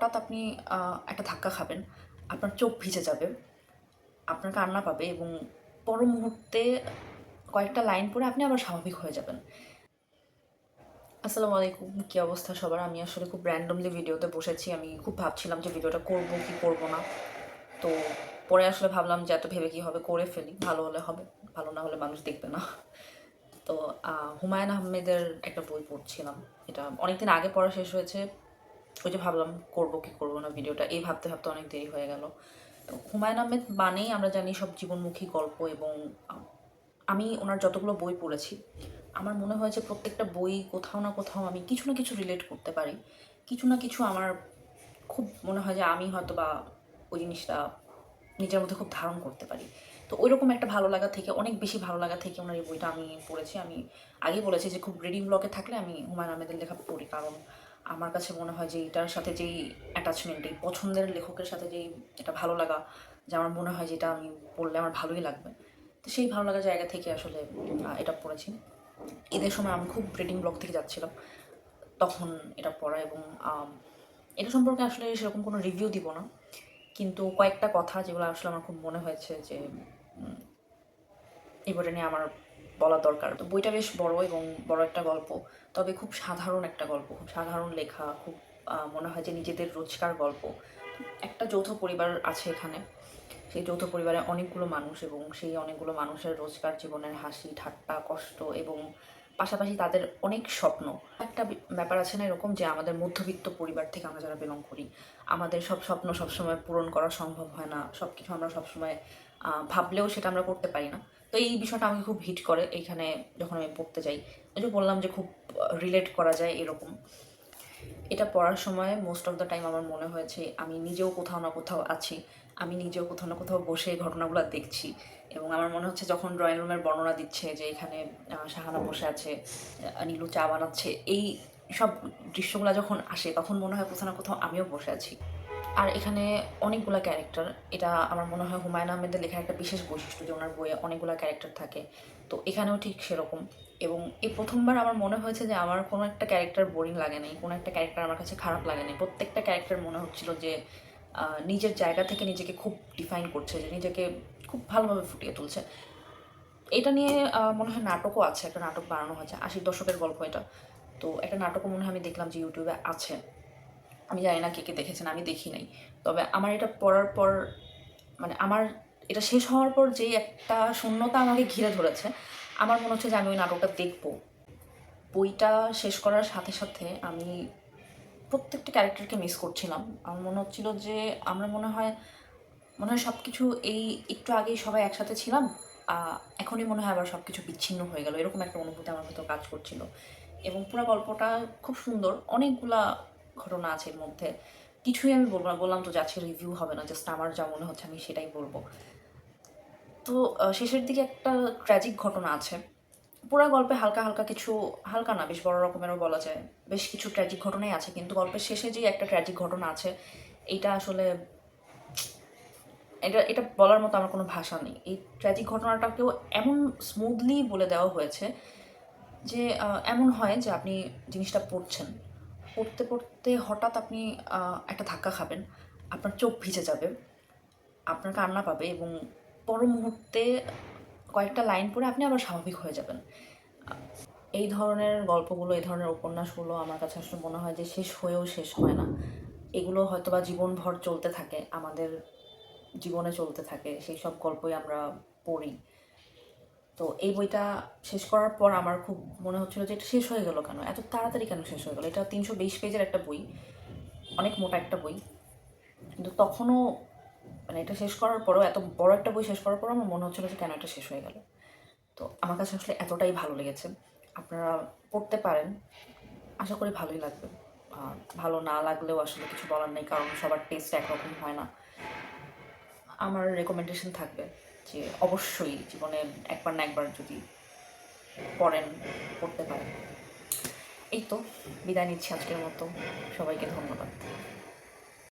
হঠাৎ আপনি একটা ধাক্কা খাবেন, আপনার চোখ ভিজে যাবে, আপনার কান্না পাবে এবং পর মুহূর্তে কয়েকটা লাইন পরে আপনি আবার স্বাভাবিক হয়ে যাবেন। আসসালামু আলাইকুম, কী অবস্থা সবার? আমি আসলে খুব র্যান্ডমলি ভিডিওতে বসেছি, আমি খুব ভাবছিলাম যে ভিডিওটা করব কি করব না। তো পরে আসলে ভাবলাম যে এত ভেবে কি হবে করে ফেলি, ভালো হলে হবে, ভালো না হলে মানুষ দেখবে না। তো হুমায়ুন আহমেদের একটা বই পড়ছিলাম, এটা অনেকদিন আগে পড়া শেষ হয়েছে ওই যে ভাবলাম করব কি করব না ভিডিওটা, এই ভাবতে ভাবতে অনেক দেরি হয়ে গেল। তো হুমায়ুন আহমেদ মানেই আমরা জানি সব জীবনমুখী গল্প এবং আমি ওনার যতগুলো বই পড়েছি, আমার মনে হয় যে প্রত্যেকটা বই কোথাও না কোথাও আমি কিছু না কিছু রিলেট করতে পারি। কিছু না কিছু আমার খুব মনে হয় যে আমি হয়তো বা ওই জিনিসটা নিজের মধ্যে খুব ধারণ করতে পারি। তো ওইরকম একটা ভালো লাগা থেকে, অনেক বেশি ভালো লাগা থেকে ওনার এই বইটা আমি পড়েছি। আমি আগে বলেছি যে খুব রিডিং ব্লকে থাকলে আমি হুমায়ুন আহমেদের লেখা পড়ি, কারণ আমার কাছে মনে হয় যে এটার সাথে যেই অ্যাটাচমেন্ট এই পছন্দের লেখকের সাথে যেই এটা ভালো লাগা, যে আমার মনে হয় যে এটা আমি পড়লে আমার ভালোই লাগবে। তো সেই ভালো লাগা জায়গা থেকে আসলে এটা পড়েছি। ঈদের সময় আমি খুব রিডিং ব্লগ থেকে যাচ্ছিলাম। তখন এটা পড়া এবং এটা সম্পর্কে আসলে সেরকম কোনো রিভিউ দিব না। কিন্তু কয়েকটা কথা যেগুলো আসলে আমার খুব মনে হয়েছে যে বইটা নিয়ে আমার বলা দরকার। তো বইটা বেশ বড় এবং বড় একটা গল্প। তবে খুব সাধারণ একটা গল্প, খুব সাধারণ লেখা, খুব মনে হয় যে নিজেদের রোজকার গল্প। একটা যৌথ পরিবার আছে এখানে। সেই যৌথ পরিবারে অনেকগুলো মানুষ এবং সেই অনেকগুলো মানুষের রোজকার জীবনের হাসি, ঠাট্টা, কষ্ট এবং পাশাপাশি তাদের অনেক স্বপ্ন। একটা ব্যাপার আছে না এরকম যে আমাদের মধ্যবিত্ত পরিবার থেকে আমরা যারা বিলং করি, আমাদের সব স্বপ্ন সবসময় পূরণ করা সম্ভব হয় না। সব কিছু আমরা সবসময় ভাবলেও সেটা আমরা করতে পারি না। তো এই বিষয়টা আমাকে খুব হিট করে এইখানে যখন আমি পড়তে যাই। ওই যে বললাম যে খুব রিলেট করা যায় এরকম। এটা পড়ার সময় মোস্ট অফ দ্য টাইম আমার মনে হয়েছে আমি নিজেও কোথাও না কোথাও আছি, আমি নিজেও কোথাও না কোথাও বসে এই ঘটনাগুলো দেখছি। এবং আমার মনে হচ্ছে যখন ড্রয়িং রুমের বর্ণনা দিচ্ছে যে এখানে শাহানা বসে আছে নীলু চা বানাচ্ছে, এই সব দৃশ্যগুলো যখন আসে তখন মনে হয় কোথাও না কোথাও আমিও বসে আছি। আর এখানে অনেকগুলো ক্যারেক্টার। এটা আমার মনে হয় হুমায়ুন আহমেদের লেখা একটা বিশেষ বৈশিষ্ট্য যে ওনার বইয়ে অনেকগুলো ক্যারেক্টার থাকে। তো এখানেও ঠিক সেরকম। এবং এই প্রথমবার আমার মনে হয়েছে যে আমার কোনো একটা ক্যারেক্টার বোরিং লাগে নাই, কোনো একটা ক্যারেক্টার আমার কাছে খারাপ লাগে নাই। প্রত্যেকটা ক্যারেক্টার মনে হচ্ছিল যে নিজের জায়গা থেকে নিজেকে খুব ডিফাইন করছে, যে নিজেকে খুব ভালোভাবে ফুটিয়ে তুলছে। এটা নিয়ে মনে হয় নাটকও আছে, একটা নাটক বানানো হয়েছে। আশির দশকের গল্প এটা। তো একটা নাটকও মনে হয় আমি দেখলাম যে ইউটিউবে আছে। আমি জানি না কে কে দেখেছেন, আমি দেখি নাই। তবে আমার এটা পড়ার পর মানে আমার এটা শেষ হওয়ার পর যেই একটা শূন্যতা আমাকে ঘিরে ধরেছে, আমার মনে হচ্ছে যে আমি ওই নাটকটা দেখব। বইটা শেষ করার সাথে সাথে আমি প্রত্যেকটা ক্যারেক্টারকে মিস করছিলাম। আমার মনে হচ্ছিল যে আমরা মনে হয় মনে হয় সব কিছু এই একটু আগেই সবাই একসাথে ছিলাম এখনই মনে হয় আবার সব কিছু বিচ্ছিন্ন হয়ে গেল। এরকম একটা অনুভূতি আমার ভেতর কাজ করছিল। এবং পুরো গল্পটা খুব সুন্দর। অনেকগুলা ঘটনা আছে এর মধ্যে। কিছুই আমি বলব না, বললাম তো যাচ্ছে রিভিউ হবে না জাস্ট আমার যা মনে হচ্ছে আমি সেটাই বলব। তো শেষের দিকে একটা ট্র্যাজিক ঘটনা আছে। পুরো গল্পে হালকা হালকা কিছু, হালকা না, বেশ বড় রকমেরও বলা যায়, বেশ কিছু ট্র্যাজিক ঘটনাই আছে, কিন্তু গল্পের শেষে যে একটা ট্র্যাজিক ঘটনা আছে এটা আসলে, এটা এটা বলার মতো আমার কোনো ভাষা নেই। এই ট্র্যাজিক ঘটনাটাকেও এমন স্মুথলি বলে দেওয়া হয়েছে যে এমন হয় যে আপনি জিনিসটা পড়ছেন। পড়তে পড়তে হঠাৎ আপনি একটা ধাক্কা খাবেন। আপনার চোখ ভিজে যাবে, আপনার কান্না পাবে এবং পর মুহূর্তে কয়েকটা লাইন পরে আপনি আবার স্বাভাবিক হয়ে যাবেন। এই ধরনের গল্পগুলো, এই ধরনের উপন্যাসগুলো আমার কাছে আসলে মনে হয় যে শেষ হয়েও শেষ হয় না। এগুলো হয়তো বা জীবনভর চলতে থাকে, আমাদের জীবনে চলতে থাকে, সেই সব গল্পই আমরা পড়ি। তো এই বইটা শেষ করার পর আমার খুব মনে হচ্ছিল যে এটা শেষ হয়ে গেল কেন? এত তাড়াতাড়ি কেন শেষ হয়ে গেলো? এটা তিনশো বিশ পেজের একটা বই, অনেক মোটা একটা বই। কিন্তু তখনও মানে এটা শেষ করার পরও, এত বড় একটা বই শেষ করার পরও আমার মনে হচ্ছিল যে কেন এটা শেষ হয়ে গেল। তো আমার কাছে আসলে এতটাই ভালো লেগেছে। আপনারা পড়তে পারেন, আশা করি ভালোই লাগবে। ভালো না লাগলেও আসলে কিছু বলার নেই, কারণ সবার টেস্ট একরকম হয় না। আমার রেকমেন্ডেশন থাকবে। যে অবশ্যই জীবনে একবার না একবার যদি পড়েন, পড়তে পারেন। এই তো, বিদায় নিচ্ছি আজকের মতো। সবাইকে ধন্যবাদ।